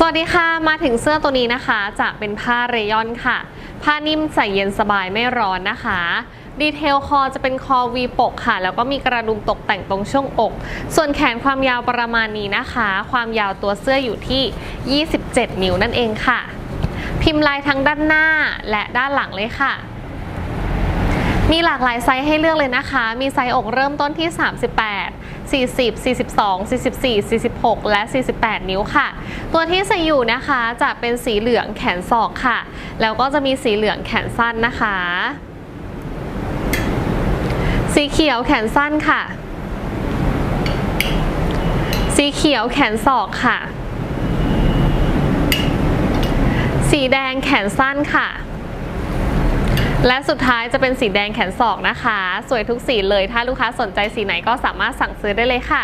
สวัสดีค่ะ มาถึงเสื้อตัวนี้นะคะจะเป็นผ้าเรยอนค่ะ ผ้านิ่มใส่เย็นสบายไม่ร้อนนะคะ ดีเทลคอจะเป็นคอวีปกค่ะ แล้วก็มีกระดุมตกแต่งตรงช่วงอก ส่วนแขนความยาวประมาณนี้นะคะ ความยาวตัวเสื้ออยู่ที่ 27 นิ้วนั่นเองค่ะ พิมพ์ลายทั้งด้านหน้าและด้านหลังเลยค่ะ มีหลากหลายไซส์ให้เลือกเลยนะคะ มีไซส์อกเริ่มต้นที่ 38 40 42 44 46 และ 48 นิ้วค่ะ ตัวที่ใส่อยู่นะคะจะเป็นสีเหลืองแขนศอกค่ะ แล้วก็จะมีสีเหลืองแขนสั้นนะคะ สีเขียวแขนสั้นค่ะ สีเขียวแขนศอกค่ะ สีแดงแขนสั้นค่ะ และสุดท้ายจะเป็นสีแดงแขนศอกนะคะ สวยทุกสีเลย ถ้าลูกค้าสนใจสีไหนก็สามารถสั่งซื้อได้เลยค่ะ